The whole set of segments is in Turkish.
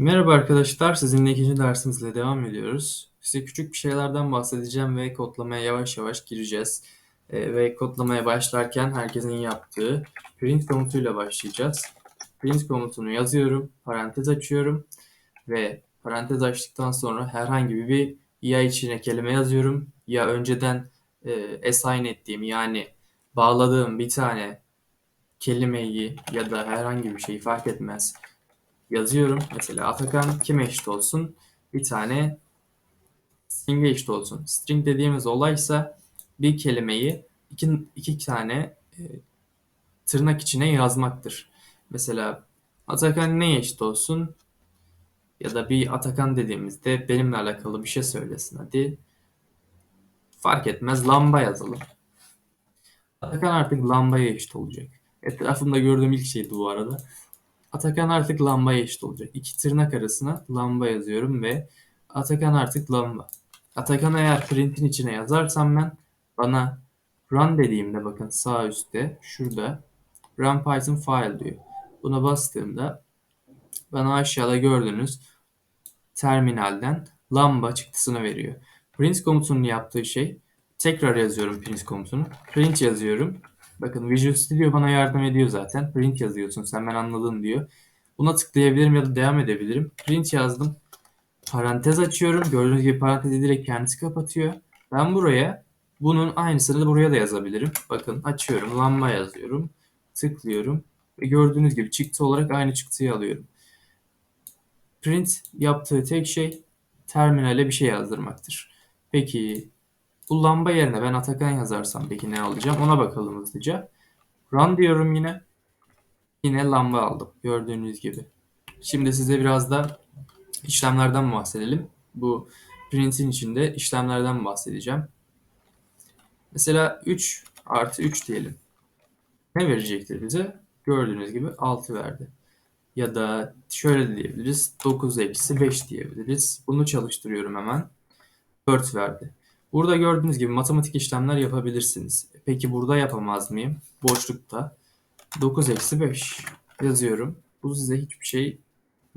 Merhaba arkadaşlar, sizinle ikinci dersimizle devam ediyoruz. Size küçük bir şeylerden bahsedeceğim ve kodlamaya yavaş yavaş gireceğiz. Ee, ve kodlamaya başlarken herkesin yaptığı print komutuyla başlayacağız. Print komutunu yazıyorum, parantez açıyorum ve parantez açtıktan sonra herhangi bir ya içine kelime yazıyorum ya önceden e, assign ettiğim yani bağladığım bir tane kelimeyi ya da herhangi bir şeyi fark etmez yazıyorum. Mesela Atakan kime eşit olsun? Bir tane string'e eşit olsun. String dediğimiz olaysa bir kelimeyi iki, iki tane e, tırnak içine yazmaktır. Mesela Atakan neye eşit olsun? Ya da bir Atakan dediğimizde benimle alakalı bir şey söylesin hadi. Fark etmez lamba yazalım. Atakan artık lambaya eşit olacak. Etrafımda gördüğüm ilk şeydi bu arada. Atakan artık lambaya eşit olacak. İki tırnak arasına lamba yazıyorum ve Atakan artık lamba. Atakan eğer print'in içine yazarsam ben bana run dediğimde bakın sağ üstte şurada run python file diyor. Buna bastığımda bana aşağıda gördüğünüz terminalden lamba çıktısını veriyor. Print komutunun yaptığı şey tekrar yazıyorum print komutunu. Print yazıyorum. Bakın Visual Studio bana yardım ediyor zaten. Print yazıyorsun sen ben anladın diyor. Buna tıklayabilirim ya da devam edebilirim. Print yazdım. Parantez açıyorum. Gördüğünüz gibi parantezi direkt kendisi kapatıyor. Ben buraya bunun aynısını da buraya da yazabilirim. Bakın açıyorum. Lamba yazıyorum. Tıklıyorum. Ve gördüğünüz gibi çıktı olarak aynı çıktıyı alıyorum. Print yaptığı tek şey terminale bir şey yazdırmaktır. Peki bu lamba yerine ben Atakan yazarsam peki ne alacağım? Ona bakalım hızlıca. Run diyorum yine. Yine lamba aldım. Gördüğünüz gibi. Şimdi size biraz da işlemlerden bahsedelim. Bu print'in içinde işlemlerden bahsedeceğim. Mesela 3 artı 3 diyelim. Ne verecektir bize? Gördüğünüz gibi 6 verdi. Ya da şöyle diyebiliriz. 9 eksi 5 diyebiliriz. Bunu çalıştırıyorum hemen. 4 verdi. Burada gördüğünüz gibi matematik işlemler yapabilirsiniz. Peki burada yapamaz mıyım? Boşlukta 9 eksi 5 yazıyorum. Bu size hiçbir şey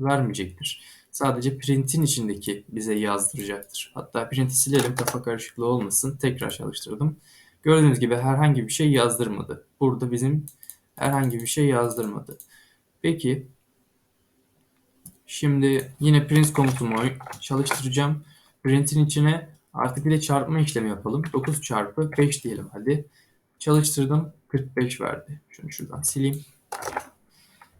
vermeyecektir. Sadece print'in içindeki bize yazdıracaktır. Hatta print'i silelim kafa karışıklığı olmasın. Tekrar çalıştırdım. Gördüğünüz gibi herhangi bir şey yazdırmadı. Burada bizim herhangi bir şey yazdırmadı. Peki şimdi yine print komutumu çalıştıracağım. Print'in içine artık bir de çarpma işlemi yapalım. 9 çarpı 5 diyelim hadi. Çalıştırdım 45 verdi. Şunu şuradan sileyim.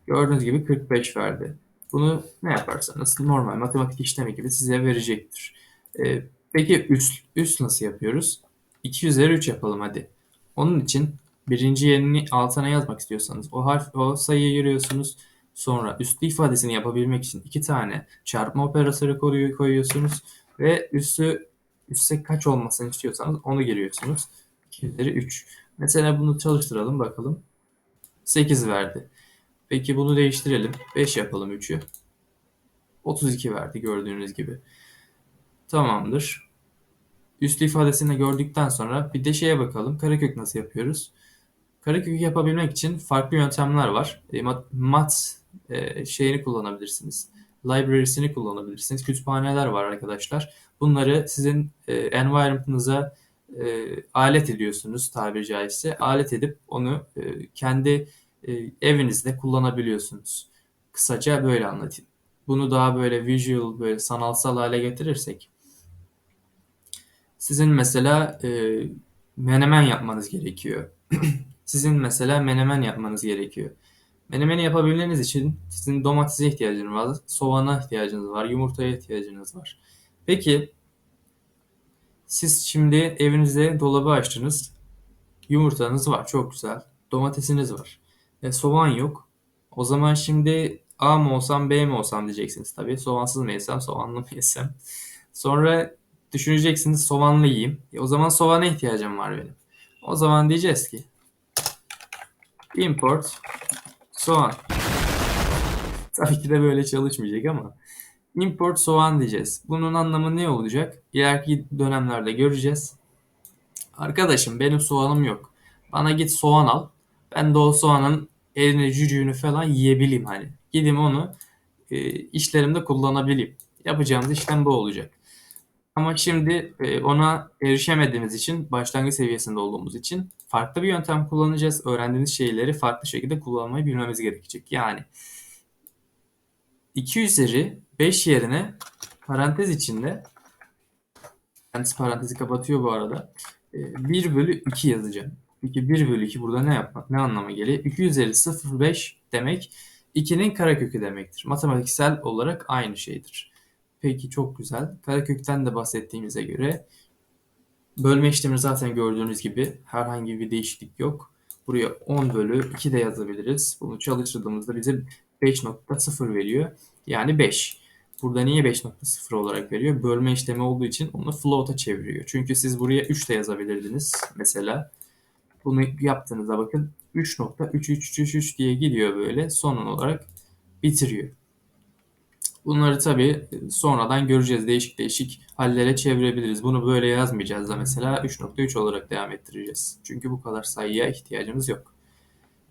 Gördüğünüz gibi 45 verdi. Bunu ne yaparsanız normal matematik işlemi gibi size verecektir. Ee, peki üst, üst nasıl yapıyoruz? 2 üzeri 3 yapalım hadi. Onun için birinci yerini altına yazmak istiyorsanız o harf o sayıyı giriyorsunuz. Sonra üslü ifadesini yapabilmek için iki tane çarpma operatörü koyuyorsunuz ve üssü üsse kaç olmasını istiyorsanız onu giriyorsunuz. 2 üzeri 3. Mesela bunu çalıştıralım bakalım. 8 verdi. Peki bunu değiştirelim. 5 yapalım 3'ü. 32 verdi gördüğünüz gibi. Tamamdır. Üslü ifadesini gördükten sonra bir de şeye bakalım. Karekök nasıl yapıyoruz? Karekök yapabilmek için farklı yöntemler var. E, mat, mat e, şeyini kullanabilirsiniz. Library'sini kullanabilirsiniz. Kütüphaneler var arkadaşlar. Bunları sizin e, environment'ınıza e, alet ediyorsunuz tabiri caizse. Alet edip onu e, kendi e, evinizde kullanabiliyorsunuz. Kısaca böyle anlatayım. Bunu daha böyle visual, böyle sanatsal hale getirirsek sizin mesela e, menemen yapmanız gerekiyor. sizin mesela menemen yapmanız gerekiyor. Menemeni yapabilmeniz için sizin domatese ihtiyacınız var, soğana ihtiyacınız var, yumurtaya ihtiyacınız var. Peki siz şimdi evinizde dolabı açtınız. Yumurtanız var, çok güzel. Domatesiniz var. E, soğan yok. O zaman şimdi A mı olsam B mi olsam diyeceksiniz tabii. Soğansız mı yesem, soğanlı mı yesem. Sonra düşüneceksiniz soğanlı yiyeyim. E, o zaman soğana ihtiyacım var benim. O zaman diyeceğiz ki import soğan. Tabii ki de böyle çalışmayacak ama import soğan diyeceğiz. Bunun anlamı ne olacak? İleriki dönemlerde göreceğiz. Arkadaşım benim soğanım yok. Bana git soğan al. Ben de o soğanın elini cücüğünü falan yiyebileyim hani. Gideyim onu e, işlerimde kullanabileyim. Yapacağımız işlem bu olacak. Ama şimdi e, ona erişemediğimiz için, başlangıç seviyesinde olduğumuz için farklı bir yöntem kullanacağız. Öğrendiğimiz şeyleri farklı şekilde kullanmayı bilmemiz gerekecek. Yani 2 üzeri 5 yerine parantez içinde kendisi parantezi kapatıyor bu arada. 1 bölü 2 yazacağım. Peki 1 bölü 2 burada ne yapmak, ne anlama geliyor? 2 üzeri 0,5 demek 2'nin karekökü demektir. Matematiksel olarak aynı şeydir. Peki çok güzel. Karekökten de bahsettiğimize göre bölme işlemi zaten gördüğünüz gibi herhangi bir değişiklik yok. Buraya 10 bölü 2 de yazabiliriz. Bunu çalıştırdığımızda bize 5.0 veriyor. Yani 5. Burada niye 5.0 olarak veriyor? Bölme işlemi olduğu için onu float'a çeviriyor. Çünkü siz buraya 3 de yazabilirdiniz mesela. Bunu yaptığınızda bakın 3.3333 diye gidiyor böyle son olarak bitiriyor. Bunları tabi sonradan göreceğiz. Değişik değişik hallere çevirebiliriz. Bunu böyle yazmayacağız da mesela 3.3 olarak devam ettireceğiz. Çünkü bu kadar sayıya ihtiyacımız yok.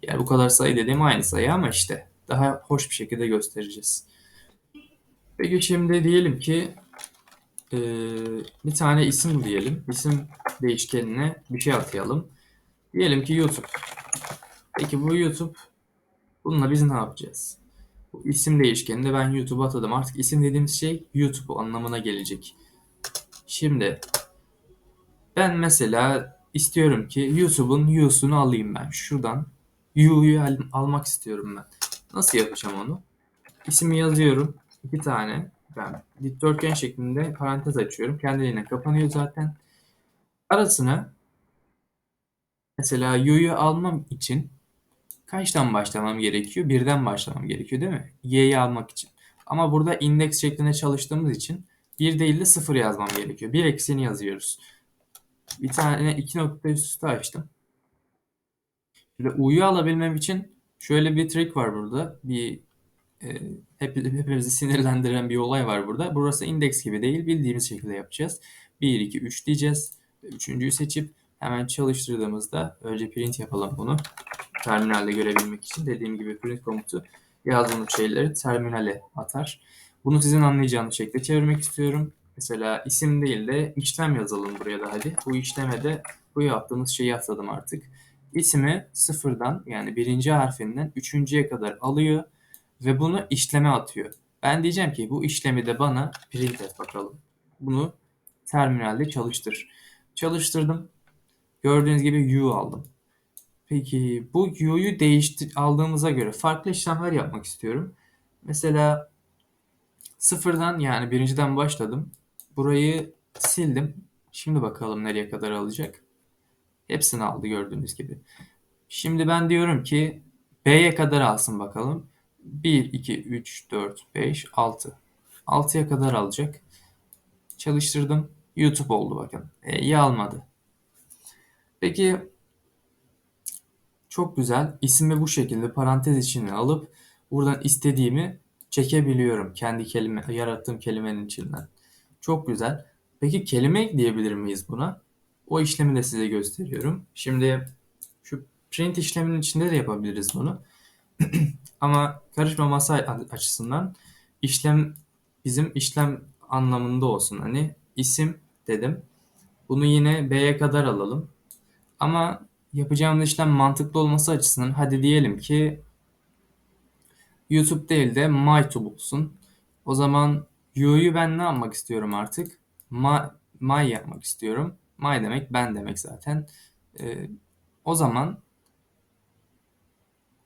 Yani bu kadar sayı dediğim aynı sayı ama işte daha hoş bir şekilde göstereceğiz. Peki şimdi diyelim ki e, bir tane isim diyelim. İsim değişkenine bir şey atayalım. Diyelim ki YouTube. Peki bu YouTube bununla biz ne yapacağız? Bu isim değişkeninde ben YouTube'a atadım. Artık isim dediğimiz şey YouTube anlamına gelecek. Şimdi ben mesela istiyorum ki YouTube'un U'sunu alayım ben. Şuradan U'yu al- almak istiyorum ben. Nasıl yapacağım onu? İsmi yazıyorum. iki tane. Ben dikdörtgen şeklinde parantez açıyorum. Kendiliğine kapanıyor zaten. Arasına mesela U'yu almam için kaçtan başlamam gerekiyor? Birden başlamam gerekiyor değil mi? Y'yi almak için. Ama burada indeks şeklinde çalıştığımız için bir değil de sıfır yazmam gerekiyor. Bir eksini yazıyoruz. Bir tane iki nokta üst üste açtım. Şimdi U'yu alabilmem için şöyle bir trik var burada. Bir e, hep, hepimizi sinirlendiren bir olay var burada. Burası indeks gibi değil. Bildiğimiz şekilde yapacağız. 1, 2, 3 diyeceğiz. Üçüncüyü seçip hemen çalıştırdığımızda önce print yapalım bunu. Terminalde görebilmek için dediğim gibi print komutu yazdığımız şeyleri terminale atar. Bunu sizin anlayacağınız şekilde çevirmek istiyorum. Mesela isim değil de işlem yazalım buraya da hadi. Bu işleme de bu yaptığımız şeyi atladım artık. İsmi sıfırdan yani birinci harfinden üçüncüye kadar alıyor ve bunu işleme atıyor. Ben diyeceğim ki bu işlemi de bana print et bakalım. Bunu terminalde çalıştır. Çalıştırdım. Gördüğünüz gibi U aldım. Peki bu U'yu değiştir aldığımıza göre farklı işlemler yapmak istiyorum. Mesela sıfırdan yani birinciden başladım. Burayı sildim. Şimdi bakalım nereye kadar alacak. Hepsini aldı gördüğünüz gibi. Şimdi ben diyorum ki B'ye kadar alsın bakalım. 1, 2, 3, 4, 5, 6. 6'ya kadar alacak. Çalıştırdım. YouTube oldu bakın. E'yi almadı. Peki çok güzel. İsmi bu şekilde parantez içine alıp buradan istediğimi çekebiliyorum. Kendi kelime, yarattığım kelimenin içinden. Çok güzel. Peki kelime ekleyebilir miyiz buna? O işlemi de size gösteriyorum. Şimdi şu print işleminin içinde de yapabiliriz bunu. Ama karışmaması açısından işlem bizim işlem anlamında olsun. Hani isim dedim. Bunu yine B'ye kadar alalım. Ama yapacağımız işlem mantıklı olması açısından hadi diyelim ki YouTube değil de MyTube olsun. O zaman U'yu ben ne yapmak istiyorum artık? My, my yapmak istiyorum. My demek ben demek zaten. Ee, o zaman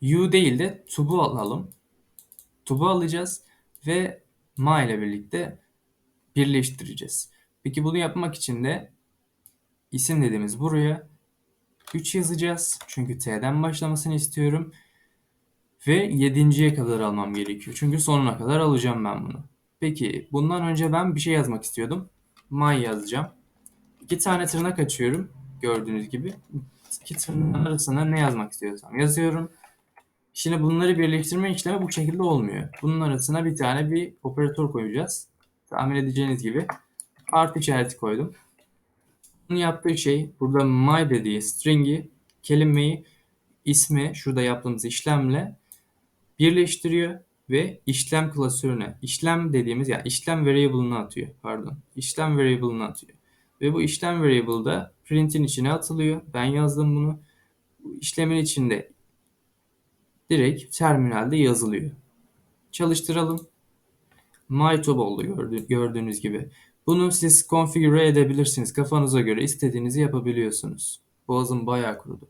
U değil de tubu alalım. Tubu alacağız ve ma ile birlikte birleştireceğiz. Peki bunu yapmak için de isim dediğimiz buraya 3 yazacağız. Çünkü T'den başlamasını istiyorum. Ve 7.ye kadar almam gerekiyor. Çünkü sonuna kadar alacağım ben bunu. Peki bundan önce ben bir şey yazmak istiyordum. My yazacağım. İki tane tırnak açıyorum. Gördüğünüz gibi. İki tırnağın arasına ne yazmak istiyorsam yazıyorum. Şimdi bunları birleştirme işlemi bu şekilde olmuyor. Bunun arasına bir tane bir operatör koyacağız. Tahmin edeceğiniz gibi artı işareti koydum. Bunun yaptığı şey burada my dediği string'i kelimeyi ismi şurada yaptığımız işlemle birleştiriyor ve işlem klasörüne, işlem dediğimiz yani işlem variable'ını atıyor. Pardon. işlem variable'ını atıyor. Ve bu işlem variable'da print'in içine atılıyor. Ben yazdım bunu. Bu işlemin içinde direkt terminalde yazılıyor. Çalıştıralım. MyTob oldu gördü- gördüğünüz gibi. Bunu siz konfigüre edebilirsiniz. Kafanıza göre istediğinizi yapabiliyorsunuz. Boğazım bayağı kurudu.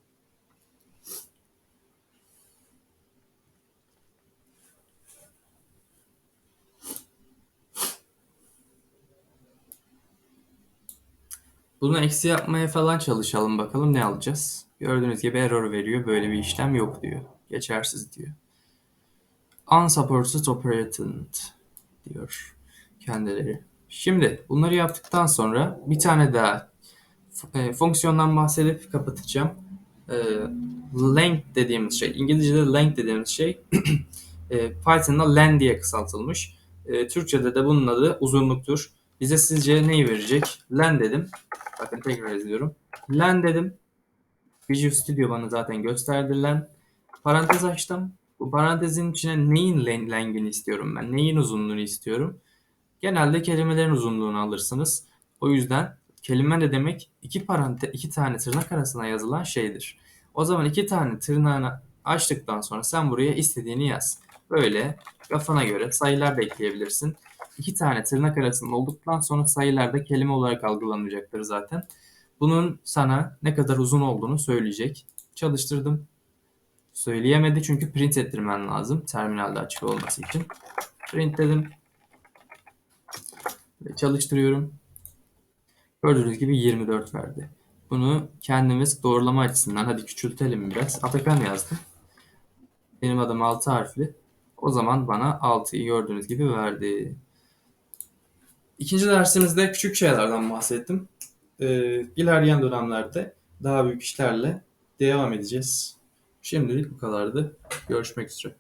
Bunu eksi yapmaya falan çalışalım bakalım ne alacağız. Gördüğünüz gibi error veriyor. Böyle bir işlem yok diyor. Geçersiz diyor. Unsupported operated diyor kendileri. Şimdi bunları yaptıktan sonra bir tane daha e, fonksiyondan bahsedip kapatacağım. E, length dediğimiz şey, İngilizce'de length dediğimiz şey e, Python'da len diye kısaltılmış. E, Türkçe'de de bunun adı uzunluktur. Bize sizce neyi verecek? Len dedim. Bakın tekrar yazıyorum. Len dedim. Visual Studio bana zaten gösterdi len. Parantez açtım. Bu parantezin içine neyin len- lengini istiyorum ben? Neyin uzunluğunu istiyorum? Genelde kelimelerin uzunluğunu alırsınız. O yüzden kelime ne demek? İki parante iki tane tırnak arasına yazılan şeydir. O zaman iki tane tırnağını açtıktan sonra sen buraya istediğini yaz. Böyle kafana göre sayılar da ekleyebilirsin. İki tane tırnak arasında olduktan sonra sayılar da kelime olarak algılanacaktır zaten. Bunun sana ne kadar uzun olduğunu söyleyecek. Çalıştırdım. Söyleyemedi çünkü print ettirmen lazım terminalde açık olması için. Print dedim. Çalıştırıyorum. Gördüğünüz gibi 24 verdi. Bunu kendimiz doğrulama açısından hadi küçültelim biraz. Atakan yazdım. Benim adım 6 harfli. O zaman bana 6'yı gördüğünüz gibi verdi. İkinci dersimizde küçük şeylerden bahsettim. Ee, ilerleyen dönemlerde daha büyük işlerle devam edeceğiz. Şimdilik bu kadardı. Görüşmek üzere.